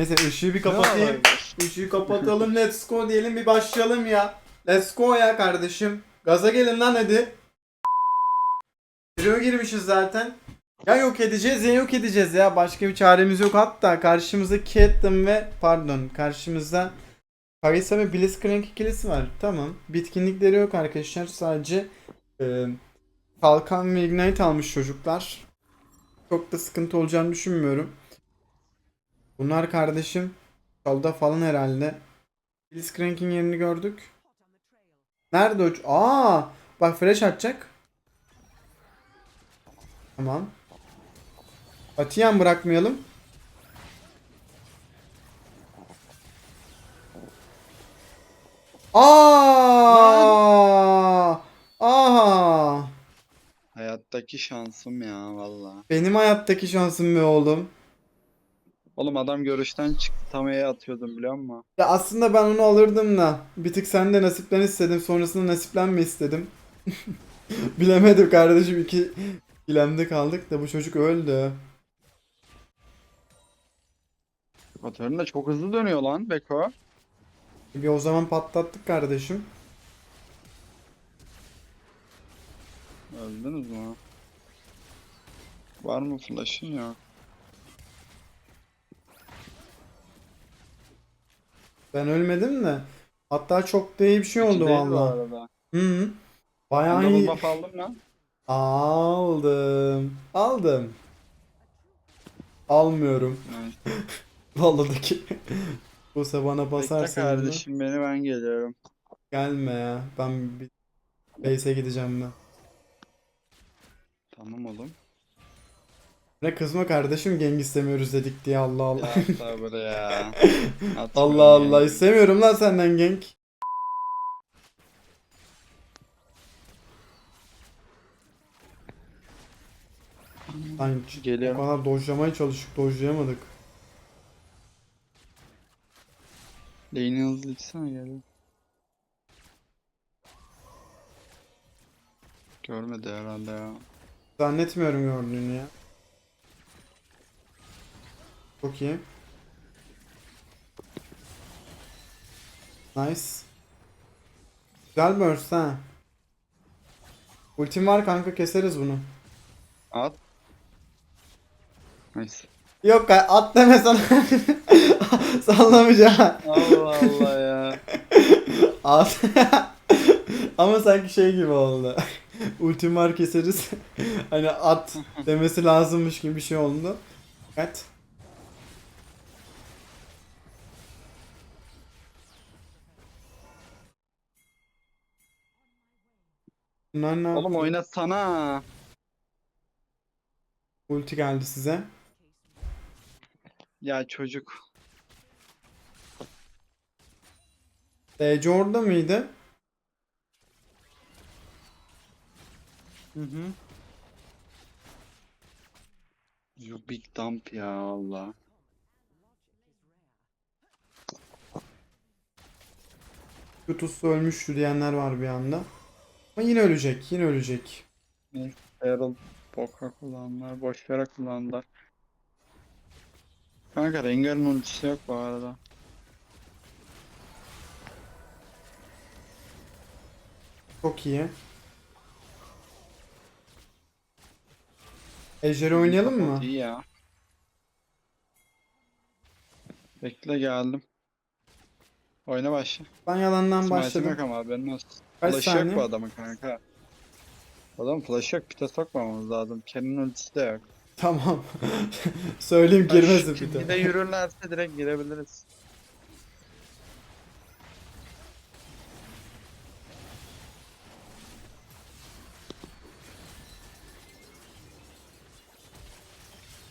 Neyse ışığı bir kapatayım. Işığı kapatalım let's go diyelim bir başlayalım ya. Let's go ya kardeşim. Gaza gelin lan hadi. Trio girmişiz zaten. Ya yok edeceğiz ya yok edeceğiz ya. Başka bir çaremiz yok. Hatta karşımızda Caitlyn ve pardon karşımızda Kaysa ve Blitzcrank ikilisi var. Tamam. Bitkinlikleri yok arkadaşlar. Sadece e, Kalkan ve Ignite almış çocuklar. Çok da sıkıntı olacağını düşünmüyorum. Bunlar kardeşim Çalda falan herhalde. Blitzcrank'in yerini gördük. Nerede o? ç- Aa! Bak flash atacak. Tamam. Atiyen bırakmayalım. Aa! Aha! Hayattaki şansım ya valla. Benim hayattaki şansım be oğlum. Oğlum adam görüşten çıktı tam E'ye atıyordum biliyor musun? Ya aslında ben onu alırdım da bir tık sende nasiplen istedim sonrasında nasiplenme istedim. Bilemedim kardeşim iki ilemde kaldık da bu çocuk öldü. Motorun da çok hızlı dönüyor lan Beko. Bir o zaman patlattık kardeşim. Öldünüz mü? Var mı flash'ın yok. Ben ölmedim de. Hatta çok da iyi bir şey oldu bu valla. arada. Hı hı. Bayağı Double iyi. buff aldın mı? Aldım. Aldım. Almıyorum. Evet. Vallahi ki. Bu bana Bekle basarsan bunu- kardeşim beni ben geliyorum. Gelme ya. Ben bir base'e gideceğim ben. Tamam oğlum. Ne kızma kardeşim gang istemiyoruz dedik diye Allah Allah. Ya sabır ya. Allah Allah istemiyorum lan senden gang. Lan o Geliyorum. kadar dojlamaya çalıştık dojlayamadık. Lane'i hızlı içsene geliyorum. Görmedi herhalde ya. Zannetmiyorum gördüğünü ya. Çok iyi. Nice. Güzel burst ha. Ultim var kanka keseriz bunu. At. Neyse. Yok kay- at deme sana. Sallamayacağım. Allah Allah ya. At. Ama sanki şey gibi oldu. Ultim var keseriz. hani at demesi lazımmış gibi bir şey oldu. Evet. Bunlar ne Oğlum yaptı? oynatsana. Ulti geldi size. Ya çocuk. DC orada mıydı? Hı hı. You big dump ya Allah. Kutusu ölmüştü diyenler var bir anda. Ama yine ölecek, yine ölecek. Errol boka kullandılar. Boş yere kullandılar. Kanka Rengar'ın ultisi yok bu arada. Çok iyi. Ejder'i oynayalım mı? İyi ya. Bekle geldim. Oyna başla. Ben yalandan Smite'im başladım. yok ama haberin olsun. Kaç Flash yok bu saniye? adamın kanka. Adam flash yok pite sokmamamız lazım. Kenan ultisi de yok. Tamam. Söyleyeyim girmesin bir Bir de de. yürürlerse direkt girebiliriz.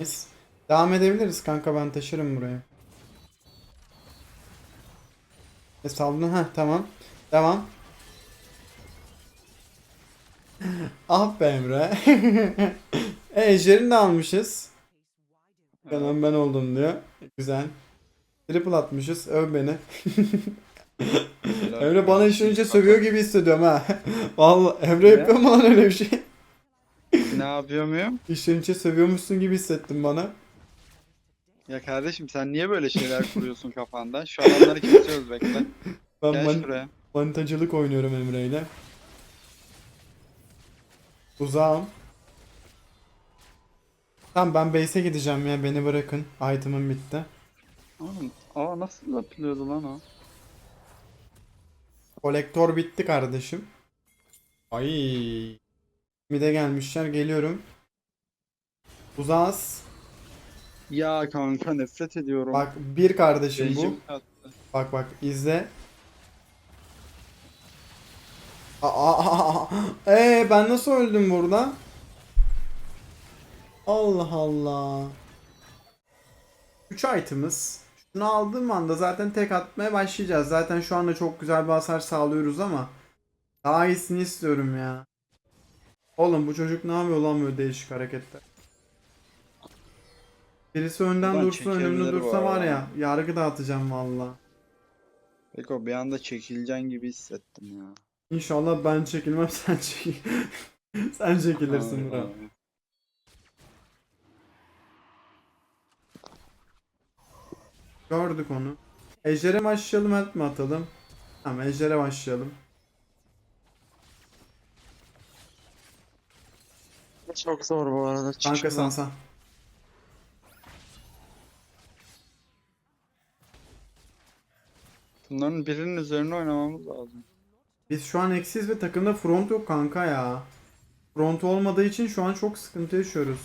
Neyse. Devam edebiliriz kanka ben taşırım burayı. E saldın ha tamam. Devam. Ah be Emre. e Ejder'ini de almışız. Kanan ben oldum diyor. Güzel. Triple atmışız. Öv beni. Emre bana işin önce sövüyor gibi hissediyorum ha. Vallahi Emre yapıyor mu lan öyle bir şey? Ne yapıyor muyum? İşin içe sövüyormuşsun gibi hissettim bana. Ya kardeşim sen niye böyle şeyler kuruyorsun kafandan? Şu adamları kesiyoruz bekle. Ben Gel man- şuraya. manitacılık oynuyorum Emre ile. Uzağım. Tamam ben base'e gideceğim ya beni bırakın. Item'ım bitti. Oğlum, aa nasıl yapılıyordu lan o? Kolektör bitti kardeşim. Ay. Mide gelmişler geliyorum. Uzağız. Ya kanka nefret ediyorum. Bak bir kardeşim bu. Rejim attı. Bak bak izle. Aa, aa, aa. Ee, ben nasıl öldüm burada? Allah Allah. 3 item'ız. Şunu aldığım anda zaten tek atmaya başlayacağız. Zaten şu anda çok güzel bir hasar sağlıyoruz ama daha iyisini istiyorum ya. Oğlum bu çocuk ne yapıyor lan böyle değişik hareketler? Birisi önden dursa önümde dursa var arada. ya yargı dağıtacağım valla. Beko bir anda çekileceğin gibi hissettim ya. İnşallah ben çekilmem sen çekil. sen çekilirsin abi. Gördük onu. Ejder'e başlayalım help mi atalım? Tamam Ejder'e başlayalım. Çok zor bu arada. Çık Kanka şuradan. sansa. Bunların birinin üzerine oynamamız lazım. Biz şu an eksiz ve takımda front yok kanka ya. Front olmadığı için şu an çok sıkıntı yaşıyoruz.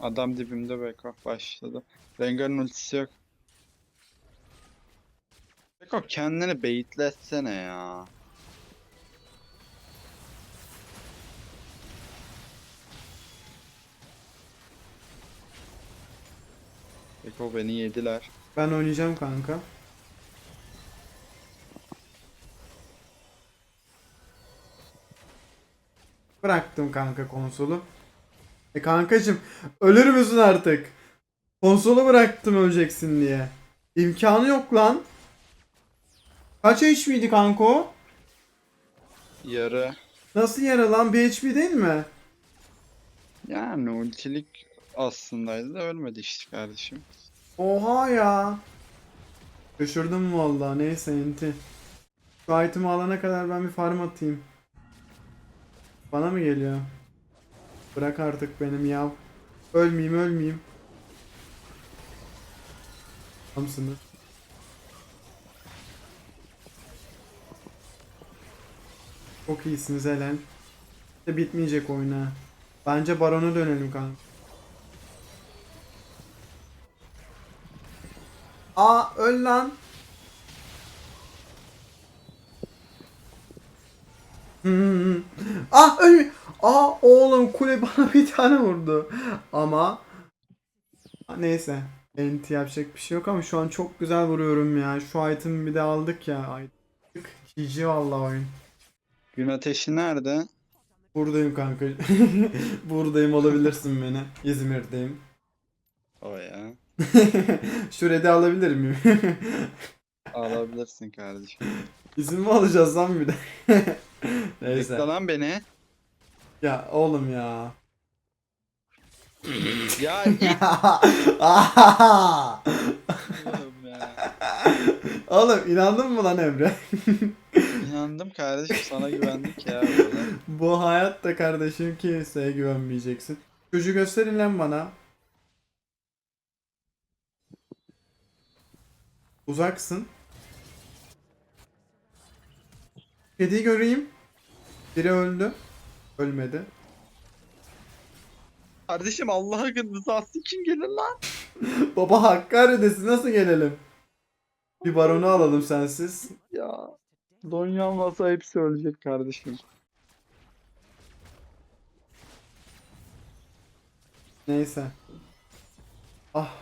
Adam dibimde Beko başladı. Rengar'ın ultisi yok. Beko kendini baitletsene ya. Beko beni yediler. Ben oynayacağım kanka. Bıraktım kanka konsolu. E kankacım ölür müsün artık? Konsolu bıraktım öleceksin diye. İmkanı yok lan. Kaç HP'ydi kanka o? Yarı. Nasıl yara lan? Bir HP değil mi? Yani ultilik aslındaydı da ölmedi işte kardeşim. Oha ya. Şaşırdım vallahi. Neyse enti. Şu item'i alana kadar ben bir farm atayım. Bana mı geliyor? Bırak artık benim yav. Ölmeyeyim ölmeyeyim. Tamsınız. Çok iyisiniz helal. İşte bitmeyecek oyun ha. Bence Baron'a dönelim kanka. Aa öl lan. Hmm. Ah öl. Aa oğlum kule bana bir tane vurdu. Ama neyse. Enti yapacak bir şey yok ama şu an çok güzel vuruyorum ya. Şu item'i bir de aldık ya. Ay, GG vallahi oyun. Gün ateşi nerede? Buradayım kanka. Buradayım alabilirsin beni. İzmir'deyim. O ya. Şurada alabilir miyim? Alabilirsin kardeşim. İzin mi alacağız lan bir de? Neyse. Bekle lan beni. Ya oğlum ya. Ya oğlum ya. oğlum inandın mı lan Emre? İnandım kardeşim sana güvendik ya. burada. Bu hayatta kardeşim kimseye güvenmeyeceksin. Çocuğu gösterin lan bana. Uzaksın. Kediyi göreyim. Biri öldü. Ölmedi. Kardeşim Allah'a rızası için gelin lan. Baba Hakkari'desin nasıl gelelim? Bir baronu alalım sensiz. Ya. Donya olmasa hepsi ölecek kardeşim. Neyse. Ah.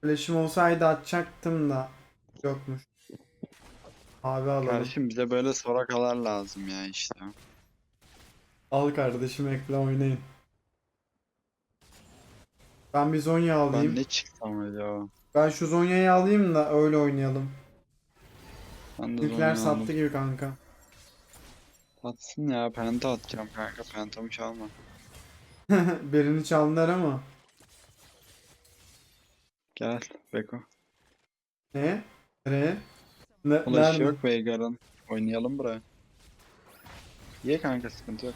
Flash'im olsaydı atacaktım da. Yokmuş. Abi alalım. Kardeşim bize böyle sorakalar lazım ya işte. Al kardeşim ekle oynayın. Ben bir Zonya alayım. Ben ne çıksam acaba? Ben şu Zonya'yı alayım da öyle oynayalım. Ben de Zonya sattı aldım. gibi kanka. Atsın ya penta atacağım kanka pentamı çalma. Birini çaldılar ama. Gel Beko. Ne? Nereye? Ne, Ulaş nerede? yok Veigar'ın. Oynayalım buraya. Ye kanka sıkıntı yok.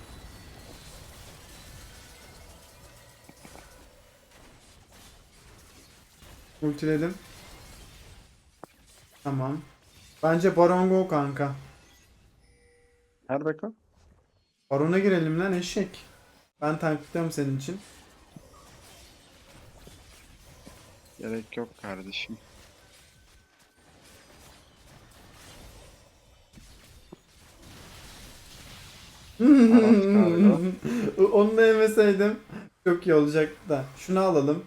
Ultiledim. Tamam. Bence Baron Go kanka. Her Beko. Baron'a girelim lan eşek. Ben tanklıyorum senin için. Gerek yok kardeşim. Onu da yemeseydim çok iyi olacaktı da. Şunu alalım.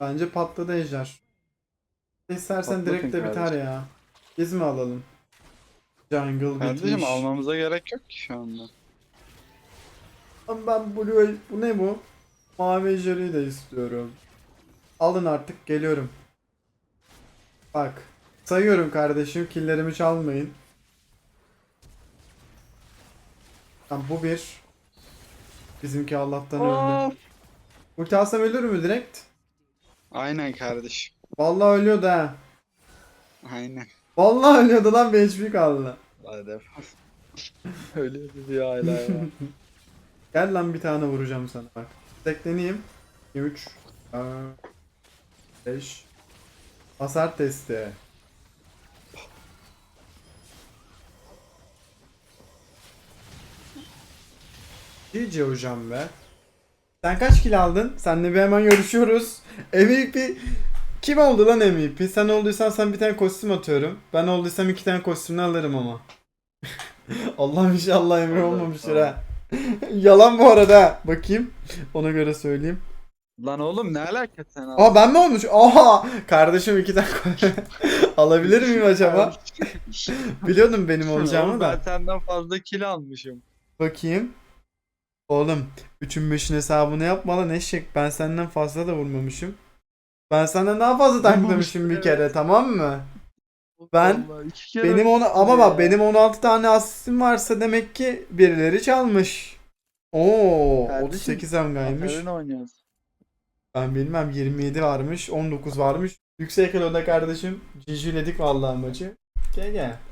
Bence patladı ejder. İstersen Patlatın direkt de biter kardeşim. ya. Biz mi alalım? Jungle Kardeşim bitmiş. almamıza gerek yok ki şu anda. Ama ben Blue bu ne bu? Mavi ejderi de istiyorum. Alın artık geliyorum. Bak. Sayıyorum kardeşim killerimi çalmayın. Tamam bu bir. Bizimki Allah'tan öldü. Ulti alsam ölür mü direkt? Aynen kardeşim. Vallahi ölüyordu ha. Aynen. Vallahi ölüyordu lan bir HP kaldı. Hadi defol. Öyle diyor hala ya. Gel lan bir tane vuracağım sana bak. Tekleneyim. 3 5 Hasar testi. GG hocam be. Sen kaç kill aldın? Seninle bir hemen görüşüyoruz. MVP kim oldu lan MVP? Sen olduysan sen bir tane kostüm atıyorum. Ben olduysam iki tane kostümünü alırım ama. Allah'ım inşallah Olur, olmamıştır ha. Yalan bu arada. Bakayım. Ona göre söyleyeyim. Lan oğlum ne alaka sen Aa ben mi olmuş? Aha! Kardeşim iki tane alabilir miyim acaba? Biliyordum benim olacağımı da. Ben senden fazla kill almışım. Bakayım. Oğlum 3'ün 5'in hesabını yapma lan eşek. Ben senden fazla da vurmamışım. Ben senden daha fazla tanklamışım bir kere tamam mı? Ben- kere Benim onu ama bak benim 16 tane asistim varsa demek ki birileri çalmış. Oo, Kardeşim, 38 amgaymış. Ben bilmem 27 varmış, 19 varmış. Yüksek eloda kardeşim. GG'ledik vallahi maçı. GG.